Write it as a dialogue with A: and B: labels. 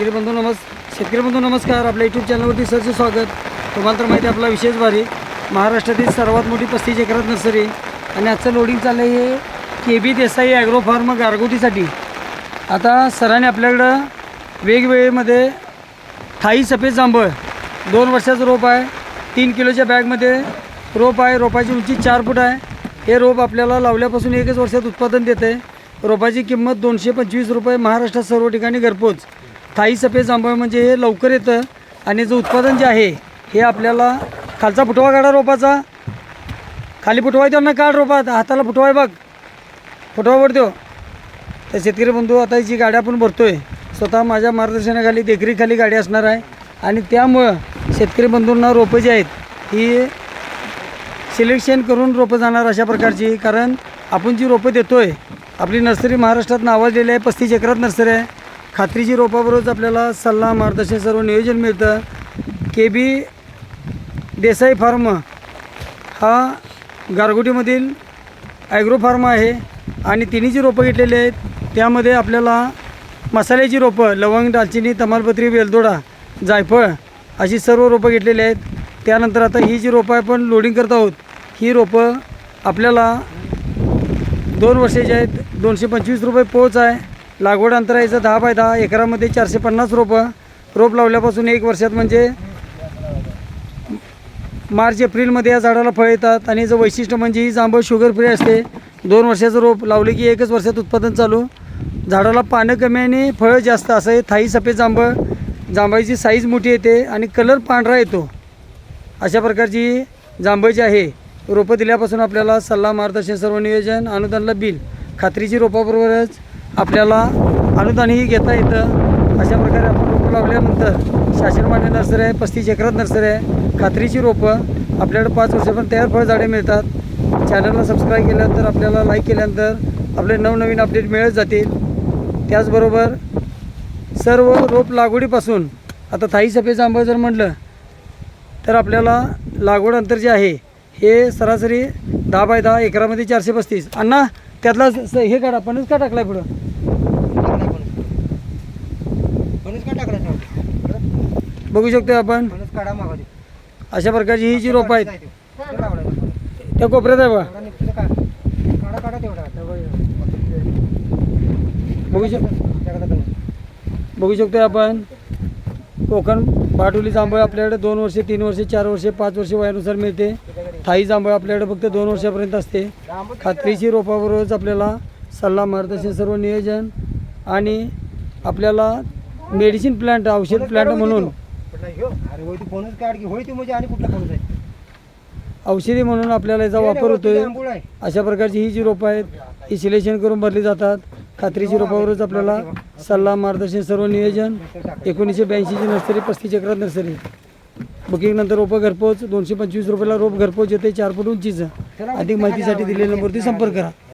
A: शेतकरी बंधू नमस् शेतकरी बंधू नमस्कार. आपल्या यूट्यूब चॅनलवरती सरचे स्वागत. तुम्हाला तर माहिती आहे आपला विशेष भारी. महाराष्ट्रातील सर्वात मोठी पस्तीस एकरात नर्सरी. आणि आजचं लोडिंग चाललं आहे हे K B Desai agro farm गारगोटीसाठी. आता सरांनी आपल्याकडं वेगवेगळेमध्ये थाई सफेद जांभळ दोन वर्षाचं रोप आहे. तीन किलोच्या बॅगमध्ये रोप आहे. रोपाची उंची चार फूट आहे. हे रोप आपल्याला लावल्यापासून एकच वर्षात उत्पादन देते रोपाची किंमत दोनशे पंचवीस रुपये महाराष्ट्रात सर्व ठिकाणी घरपोच. थाई सफेद जांभळ म्हणजे हे लवकर येतं आणि जो उत्पादन जे आहे हे आपल्याला खालचा फुटवा काढा रोपाचा. खाली फुटवा त्यांना काढ रोपात हाताला फुटवा बघ. फुटवा पडतो तर शेतकरी बंधू आता जी गाडी आपण आहे स्वतः माझ्या मार्गदर्शनाखाली देखरेखाली गाडी असणार आहे. आणि त्यामुळं शेतकरी बंधूंना रोपं जी आहेत ही सिलेक्शन करून रोपं जाणार अशा प्रकारची. कारण आपण जी रोपं देतो आहे आपली नर्सरी महाराष्ट्रात नावाजलेली आहे पस्तीस एकरात नर्सरी आहे. खात्रीची रोपाबरोबरच आपल्याला सल्ला मार्गदर्शन सर्व नियोजन मिळतं. के बी देसाई फार्म हा गारगोटीमधील ॲग्रो फार्म आहे आणि तिन्ही जी रोपं घेतलेली आहेत. त्यामध्ये आपल्याला मसाल्याची रोपं लवंग दालचिनी तमालपत्री वेलदोडा जायफळ अशी सर्व रोपं घेतलेली आहेत. त्यानंतर आता ही जी रोपं आपण लोडिंग करत आहोत ही रोपं आपल्याला दोन वर्षाची आहेत. दोनशे पंचवीस रुपये पोच आहे. लागवड अंतर याचं दहा बाय दहा एकरामध्ये चारशे पन्नास रोपं रोप लावल्यापासून एक वर्षात म्हणजे मार्च एप्रिलमध्ये या झाडाला फळ येतात. आणि याचं वैशिष्ट्य म्हणजे ही जांभळ शुगर फ्री असते. दोन वर्षाचं रोप लावले की एकच वर्षात उत्पादन चालू. झाडाला पानं कमी आणि फळं जास्त असं आहे थाई सफेद जांभळ जांभळीची साईज मोठी येते आणि कलर पांढरा येतो. अशा प्रकारची जांभळ जी आहे रोपं दिल्यापासून आपल्याला सल्ला मार्गदर्शन सर्व नियोजन अनुदानला बिल खात्रीची रोपाबरोबरच आपल्याला अनुदानही घेता येतं. अशा प्रकारे आपण रोपं लावल्यानंतर शासन मान्य नर्सरी आहे पस्तीस एकरात नर्सरी आहे खात्रीची रोपं. आपल्याकडे पाच वर्षापर्यंत तयार फळझाडे मिळतात. चॅनलला सबस्क्राईब केल्यानंतर आपल्याला लाईक केल्यानंतर आपले नवनवीन अपडेट मिळत जातील. त्याचबरोबर सर्व रोप लागवडीपासून आता थाई सफेद आंबा जर म्हटलं तर आपल्याला लागवड अंतर जे आहे हे सरासरी दहा बाय दहा एकरामध्ये चारशे पस्तीस. अण्णा त्यातला स- हे काढा पणच का टाकला आहे पुढं
B: फणस का टाकला ठेवते
A: बघू शकतो आपण. अशा प्रकारची ही जी रोपं आहेत. त्या कोपऱ्यात आहे बघा
B: तेवढा.
A: बघू शक बघू शकतो आपण. कोकण पाटोली जांभळ आपल्याकडे दोन वर्षे तीन वर्षे चार वर्षे पाच वर्षे वयानुसार मिळते. थाई जांभळ आपल्याकडे फक्त दोन वर्षापर्यंत असते. खात्रीची रोपाबरोबरच आपल्याला सल्ला मार्गदर्शन सर्व नियोजन आणि आपल्याला मेडिसिन प्लांट औषध प्लांट म्हणून.
B: म्हणजे
A: औषधी म्हणून आपल्याला याचा वापर होतोय.
B: आंबोळ आहे.
A: अशा प्रकारची ही जी रोपं आहेत ही सिलेक्शन करून भरली जातात. खात्रीची रोपावरच आपल्याला सल्ला मार्गदर्शन सर्व नियोजन. एकोणीसशे ब्याऐंशीची नर्सरी पस्तीस एकरात नर्सरी. बुकिंग नंतर रोपं घरपोच दोनशे पंचवीस रुपयाला रोप घरपोच येते चार फूट उंचीचं. अधिक माहितीसाठी दिलेल्या नंबरवरती संपर्क करा.